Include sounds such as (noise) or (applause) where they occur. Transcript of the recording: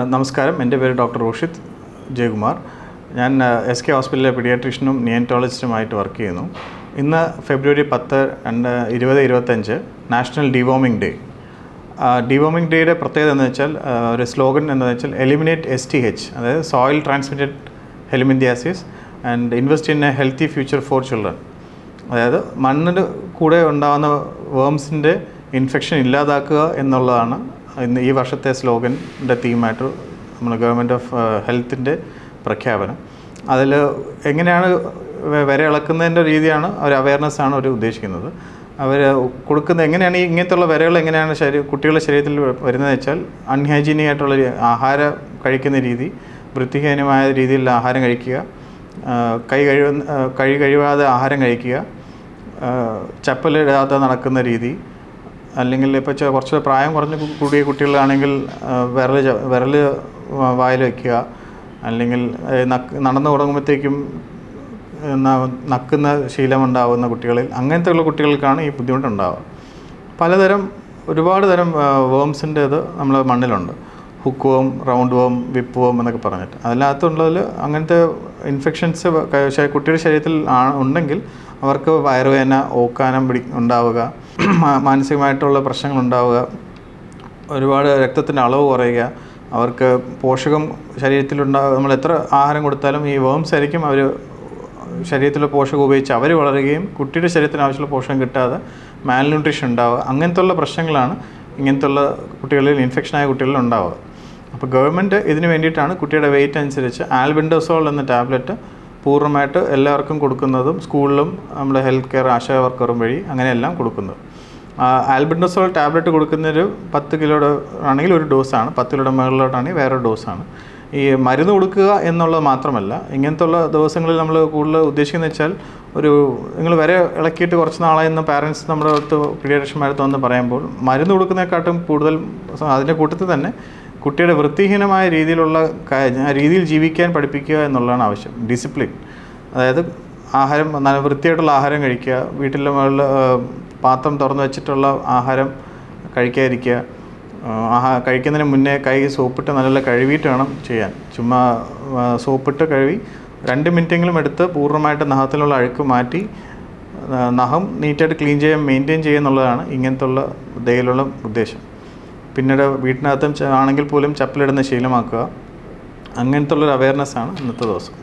നമസ്കാരം. എന്റെ പേര് ഡോക്ടർ റോഷിത് ജയകുമാർ. ഞാൻ എസ് കെ ഹോസ്പിറ്റലിലെ പീഡിയാട്രീഷ്യനും നിയന്റോളജിസ്റ്റുമായിട്ട് വർക്ക് ചെയ്യുന്നു. ഇന്ന് ഫെബ്രുവരി പത്ത് രണ്ട് ഇരുപത് ഇരുപത്തഞ്ച് നാഷണൽ ഡിവോമിംഗ് ഡേ. ഡിവോമിംഗ് ഡേയുടെ പ്രത്യേകത എന്ന് വെച്ചാൽ ഒരു സ്ലോഗൻ എന്ന് വെച്ചാൽ എലിമിനേറ്റ് എസ് ടി എച്ച് അതായത് soil transmitted helminthiasis and invest in a healthy future for children അതായത് മണ്ണിന് കൂടെ ഉണ്ടാകുന്ന വേംസിന്റെ ഇൻഫെക്ഷൻ ഇല്ലാതാക്കുക എന്നുള്ളതാണ് ഇന്ന് ഈ വർഷത്തെ സ്ലോഗന്റെ തീമായിട്ട് നമ്മൾ ഗവൺമെന്റ് ഓഫ് ഹെൽത്തിന്റെ പ്രഖ്യാപനം. അതിൽ എങ്ങനെയാണ് വര ഇളക്കുന്നതിന്റെ രീതിയാണ് ഒരു അവയർനെസ് ആണ് അവർ ഉദ്ദേശിക്കുന്നത്. അവർ കൊടുക്കുന്ന എങ്ങനെയാണ് ഈ ഇങ്ങനത്തെയുള്ള വരകൾ എങ്ങനെയാണ് ശരീ കുട്ടികളുടെ ശരീരത്തിൽ വരുന്നത് വെച്ചാൽ അൺഹൈജീനിക് ആയിട്ടുള്ള ആഹാരം കഴിക്കുന്ന രീതി വൃത്തിഹീനമായ രീതിയിലുള്ള ആഹാരം കഴിക്കുക കൈ കഴുകുന്ന കഴി കൈ കഴിവാതെ ആഹാരം കഴിക്കുക ചപ്പലിടാതെ നടക്കുന്ന രീതി അല്ലെങ്കിൽ ഇപ്പോൾ കുറച്ച് പ്രായം കുറഞ്ഞ് കൂടിയ കുട്ടികളാണെങ്കിൽ വിരൽ വിരൽ വായിൽ വയ്ക്കുക അല്ലെങ്കിൽ നടന്നു തുടങ്ങുമ്പോഴത്തേക്കും നക്കുന്ന ശീലമുണ്ടാവുന്ന കുട്ടികളിൽ അങ്ങനത്തെ ഉള്ള കുട്ടികൾക്കാണ് ഈ ബുദ്ധിമുട്ടുണ്ടാവുക. പലതരം ഒരുപാട് തരം വേംസിന്റെ ഇത് നമ്മുടെ മണ്ണിലുണ്ട്. Hook worm round worm whip worm എന്നൊക്കെ പറഞ്ഞിട്ട്. അതിനകത്തുള്ളതിൽ അങ്ങനത്തെ ഇൻഫെക്ഷൻസ് കുട്ടിയുടെ ശരീരത്തിൽ ഉണ്ടെങ്കിൽ അവർക്ക് വയറുവേദന ഓക്കാനം പിടി ഉണ്ടാവുക (clears throat) മാനസികമായിട്ടുള്ള പ്രശ്നങ്ങൾ ഉണ്ടാവുക ഒരുപാട് രക്തത്തിന്റെ അളവ് കുറയുക അവർക്ക് പോഷകം ശരീരത്തിലുണ്ടാകുക നമ്മൾ എത്ര ആഹാരം കൊടുത്താലും ഈ വേംസ് ആയിരിക്കും അവർ ശരീരത്തിലെ പോഷകം ഉപയോഗിച്ച് അവർ വളരുകയും കുട്ടിയുടെ ശരീരത്തിന് ആവശ്യമുള്ള പോഷകം കിട്ടാതെ മാൽന്യൂട്രീഷൻ ഉണ്ടാവുക. അങ്ങനത്തെ ഉള്ള പ്രശ്നങ്ങളാണ് ഇങ്ങനത്തെ ഉള്ള കുട്ടികളിൽ ഇൻഫെക്ഷനായ കുട്ടികളിൽ ഉണ്ടാവുക. അപ്പോൾ ഗവൺമെന്റ് ഇതിന് വേണ്ടിയിട്ടാണ് കുട്ടിയുടെ വെയിറ്റ് അനുസരിച്ച് ആൽബിൻഡോസോൾ എന്ന ടാബ്ലറ്റ് പൂർണമായിട്ട് എല്ലാവർക്കും കൊടുക്കുന്നതും സ്കൂളിലും നമ്മുടെ ഹെൽത്ത് കെയർ ആശാ വർക്കറും വഴി അങ്ങനെയെല്ലാം കൊടുക്കുന്നത്. ആൽബിൻഡസോൾ ടാബ്ലറ്റ് കൊടുക്കുന്നൊരു പത്ത് കിലോയുടെ ആണെങ്കിൽ ഒരു ഡോസാണ് പത്ത് കിലോയുടെ മുകളിലോട്ടാണെങ്കിൽ വേറെ ഡോസാണ്. ഈ മരുന്ന് കൊടുക്കുക എന്നുള്ളത് മാത്രമല്ല ഇങ്ങനത്തെ ഉള്ള ദിവസങ്ങളിൽ നമ്മൾ കൂടുതൽ ഉദ്ദേശിക്കുന്നത് വെച്ചാൽ ഒരു നിങ്ങൾ വരെ ഇളക്കിയിട്ട് കുറച്ച് നാളായി എന്ന് പാരൻസ് നമ്മുടെ അടുത്ത് പീഡിയാട്രിഷ്യന്മാരടുത്ത് വന്ന് പറയുമ്പോൾ മരുന്ന് കൊടുക്കുന്നതിനെക്കാട്ടും കൂടുതൽ അതിന്റെ കൂട്ടത്തിൽ തന്നെ കുട്ടിയുടെ വൃത്തിഹീനമായ രീതിയിലുള്ള രീതിയിൽ ജീവിക്കാൻ പഠിപ്പിക്കുക എന്നുള്ളതാണ് ആവശ്യം. ഡിസിപ്ലിൻ അതായത് ആഹാരം നല്ല വൃത്തിയായിട്ടുള്ള ആഹാരം കഴിക്കുക വീട്ടിലെ മുകളിൽ പാത്രം തുറന്നു വെച്ചിട്ടുള്ള ആഹാരം കഴിക്കാതിരിക്കുക ആഹാ കഴിക്കുന്നതിന് മുന്നേ കൈ സോപ്പിട്ട് നല്ല കഴുകിയിട്ട് വേണം ചെയ്യാൻ. ചുമ്മാ സോപ്പിട്ട് കഴുകി രണ്ട് മിനിറ്റെങ്കിലും എടുത്ത് പൂർണമായിട്ട് നഖത്തിലുള്ള അഴുക്ക് മാറ്റി നഖം നീറ്റായിട്ട് ക്ലീൻ ചെയ്യാൻ മെയിന്റെയിൻ ചെയ്യുക എന്നുള്ളതാണ് ഇങ്ങനത്തെ ഉള്ള ഉദ്ദേശം. പിന്നീട് വീട്ടിനകത്തും ആണെങ്കിൽ പോലും ചപ്പലിടുന്ന ശീലമാക്കുക. അങ്ങനത്തെ ഉള്ളൊരു അവയർനെസ്സാണ് ഇന്നത്തെ ദിവസം.